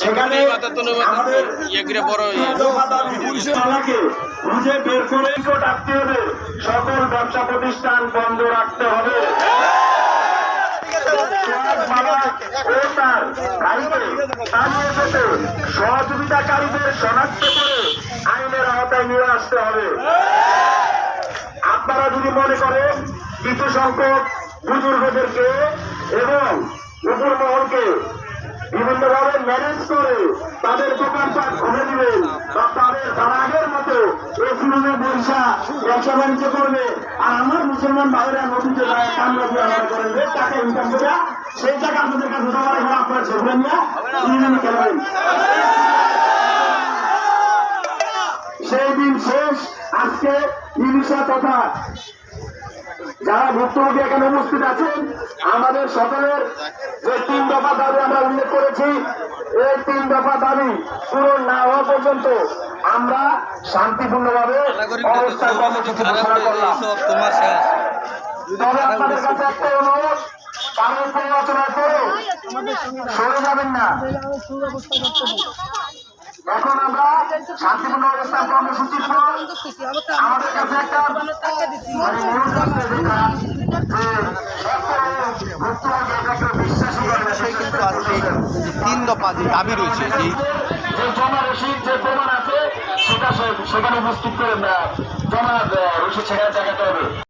সেখানে আমাদের খুঁজে বের করে ডাকতে হবে। সকল ব্যবসা প্রতিষ্ঠান বন্ধ রাখতে হবে। তার গাড়িতে সহযোগিতাকারীদের শনাক্ত করে আইনের আওতায় নিয়ে আসতে হবে। আপনারা যদি মনে করেন কিছু সংখ্যক বুজুর্গদেরকে এবং বিভিন্নভাবে ম্যানেজ করে তাদের দোকানপাট খুলে দিবেন বা তাদের তারা আগের মতো রুমে বৈশা ব্যবসা বাণিজ্য করবে। আর আমার মুসলমান ভাইরা নদীতে দিয়ে করবে টাকা ইনকাম করে, সেই টাকা আপনাদের কাছে জমা রেখে, আপনারা সেগুলো নিয়ে ইউনিয়নে খেলবেন। সেই দিন শেষ, আজকে ইলিশা তথা যারা ভুক্তভোগী এখানে উপস্থিত আছেন, আমাদের সকলের তিন দফা দাবি আমরা উল্লেখ করেছি। এই তিন দফা দাবি পূরণ না হওয়া পর্যন্ত আমরা শান্তিপূর্ণভাবে অবস্থান কর্মসূচি ঘোষণা করলাম। তবে আপনাদের কাছে একটা অনুরোধ, কারণ পরিচনা করে সরে যাবেন না। এখন আমরা শান্তিপূর্ণ অবস্থান কর্মসূচির পর আমাদের কাছে একটা মানে নিউজ আসছে যেটা যে ভুক্তভোগী এটা কেউ বিশ্বাসই করে না সেই কিন্তু তিন দফা যে দাবি রয়েছে যে জমা রসিদ যে প্রমাণ আছে, সেটা সেখানে উপস্থিত করে জমা রসিদ সেখানে দেখাতে হবে।